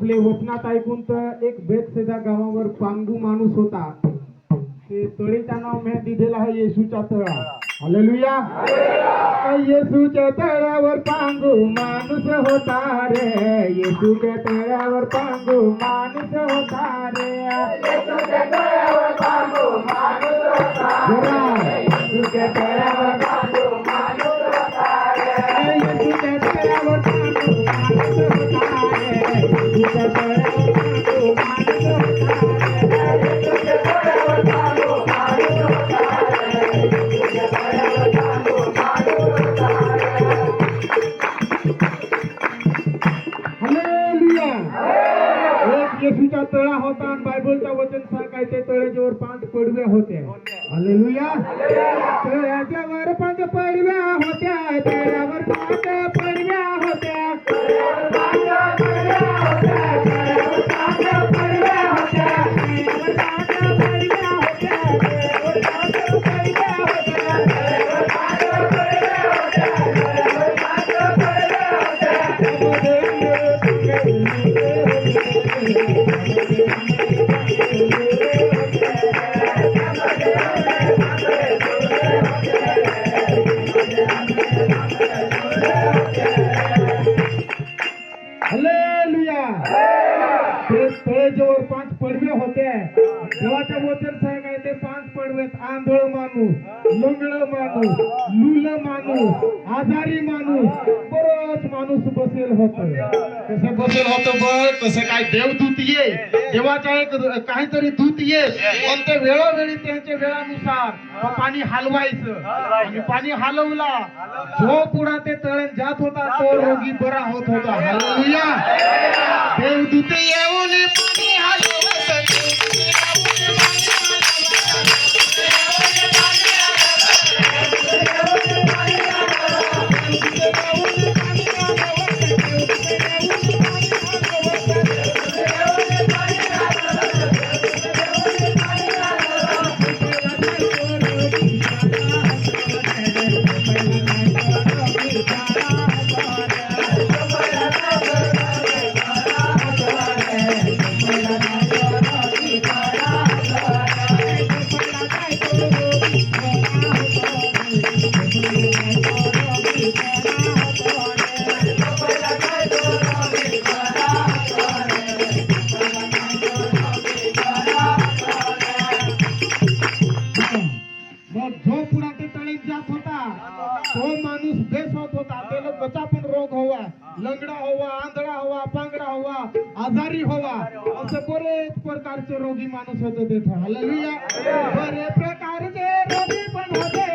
आपले वचनात ऐकून तर एक बेतसेदा गावावर पांगू माणूस होता. ते तळीचं नाव मी दिलेलं आहे येशूच्या तळा. हालेलुया येशूच्या तळ्यावर पांगू माणूस होता रे. येशूच्या तळ्यावर पांगू माणूस होता रे. येशूच्या तळ्यावर पांगू माणूस होता. पाच पडव्या होत्या हालेलुया माणूस बसेल होत. कसं बसेल होत बघ कसं काय देवदूत ये. देवाच्या एक काहीतरी दूत ये. पण ते वेळोवेळी त्यांच्या वेळानुसार पाणी हलवायचं. आणि पाणी हलवला जो पुढा ते तळण जात होता तो रोगी बरा होत होता. हलवूया. देवदूत येऊन प्रकारचे रोगी माणूस होते तिथे. हालेलुया बरे प्रकारचे रोगी पण होते.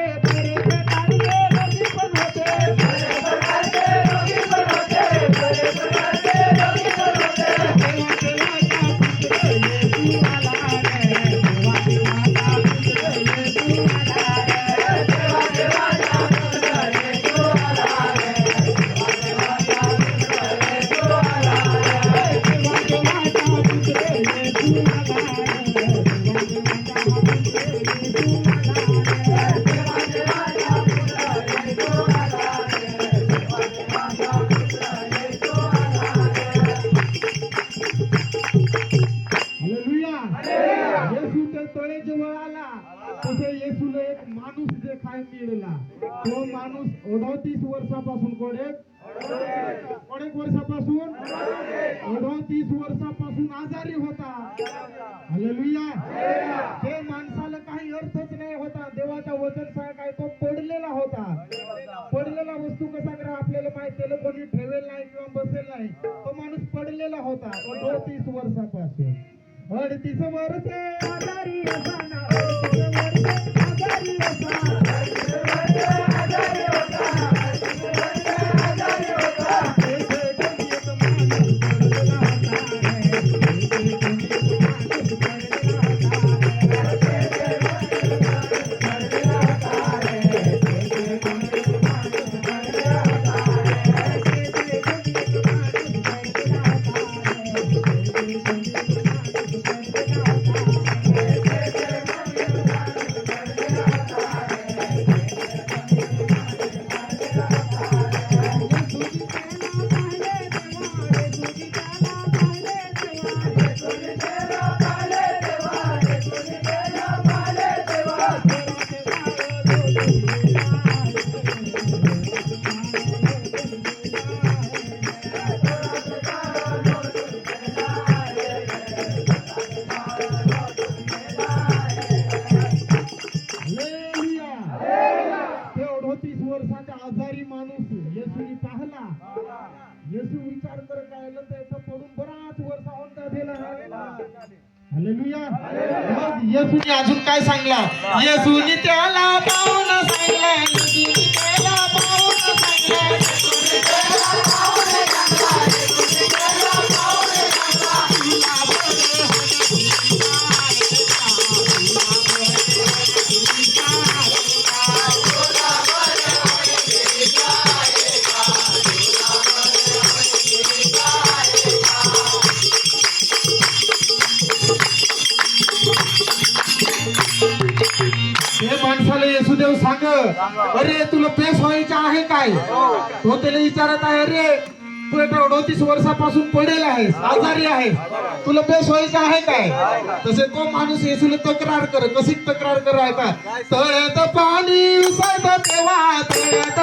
वर्षापासून अनेक वर्षापासून अडोतीस वर्षापासून आजारी होता. हालेलुया ते माणसाला काही अर्थच नाही होता. देवाचा वचन काय तो पडलेला होता. पडलेला वस्तू कसा करा आपल्याला माहिती त्याला कोणी ठेवेल नाही किंवा बसेल नाही तो माणूस पडलेला होता. अडतीस वर्षापासून. अडतीस वर्ष आजारी होता वर्षाचा आजारी माणूस येसूनी पाहला. येसू विचार करत राहिलं त्याचं पडून बराच वर्ष औंधा दिला येसूनी अजून काय सांगला येसूनी त्याला पाहून सांगला येसूदेव सांग. अरे तुला बेस व्हायचं आहे काय? तो त्याला विचारत आहे अरे तू एका अडोतीस वर्षापासून पडेल आहेस आजारी आहेस. तुला बेस व्हायचं आहे काय? तसे तो माणूस येसूला तक्रार कर कशी तक्रार कर आहे का तळ्यात पाणी तेव्हा तळ्यात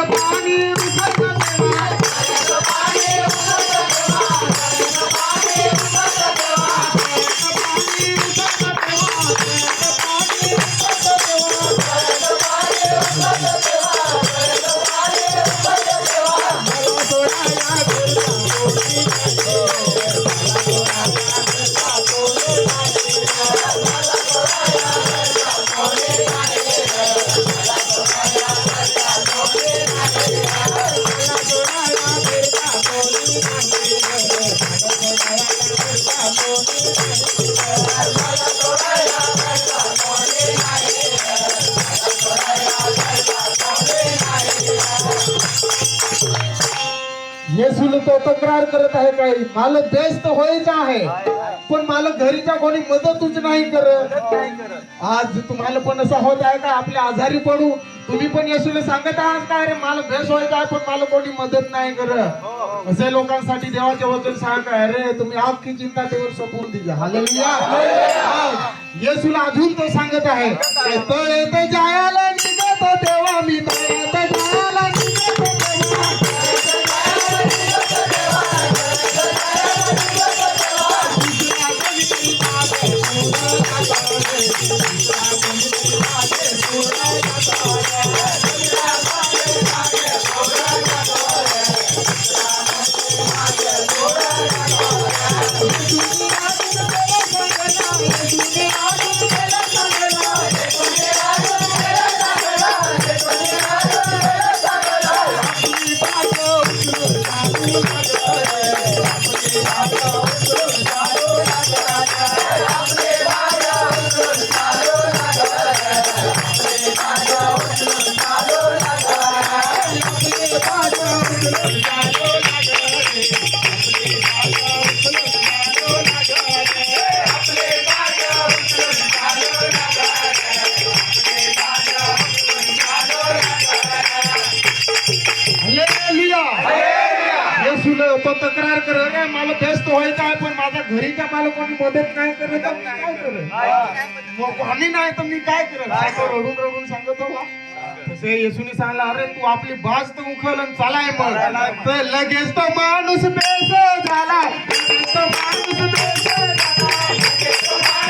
येसूला तो तक्रार करत आहे काय मला बेस्ट व्हायचं आहे? पण मला घरीच्या कोणी मदतच नाही करत. आज तुम्हाला पण असं होत आहे का? आपले आजारी पडू. तुम्ही पण येसूला सांगत आहात काय रे मला बेस व्हायचं आहे पण मला कोणी मदत नाही करत. असे लोकांसाठी देवाचे वचन सांग काय रे तुम्ही अख्खी चिंता तेवर सोपवून दिली. हालेलुया येसूला अजून तो सांगत आहे. तळेत जायला निघत तेव्हा मी. जायला निघत घरीच्या मला कोणी मदत नाही करत तर मी काय करत? मग कोणी नाही तर मी काय करत? असं रडून रडून सांगत हो तसे येशूने सांगला अरे तू आपली बाज तर उखल आणि चालाय मग. तर लगेच तो माणूस बेस झाला माणूस बेस झाला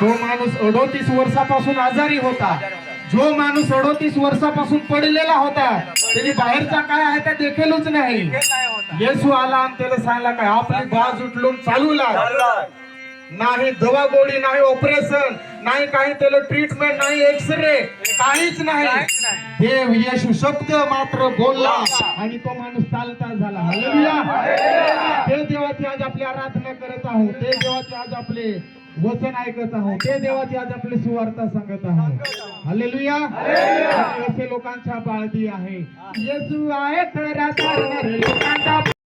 तो माणूस अडोतीस वर्षापासून आजारी होता जो माणूस अडोतीस वर्षापासून पडलेला होता त्याने बाहेरचा काय आहे ते देखीलच नाही. येसू आला आणि त्याला सांगला काय आपली बाज उठलून चालू लाग. नाही दवा गोळी नाही ऑपरेशन नाही काही त्याला ट्रीटमेंट नाही एक्सरे काहीच नाही. देव येशू शब्द मात्र बोलला आणि तो माणूस चालता झाला. ते देवाची आज आपली आराधना करत आहोत. ते देवाचे आज आपले वचन ऐकत आहोत. ते देवाची आज आपले सुवार्ता सांगत आहोत. हालेलुया. आणि असे लोकांच्या बाळगी आहे. येसू आहे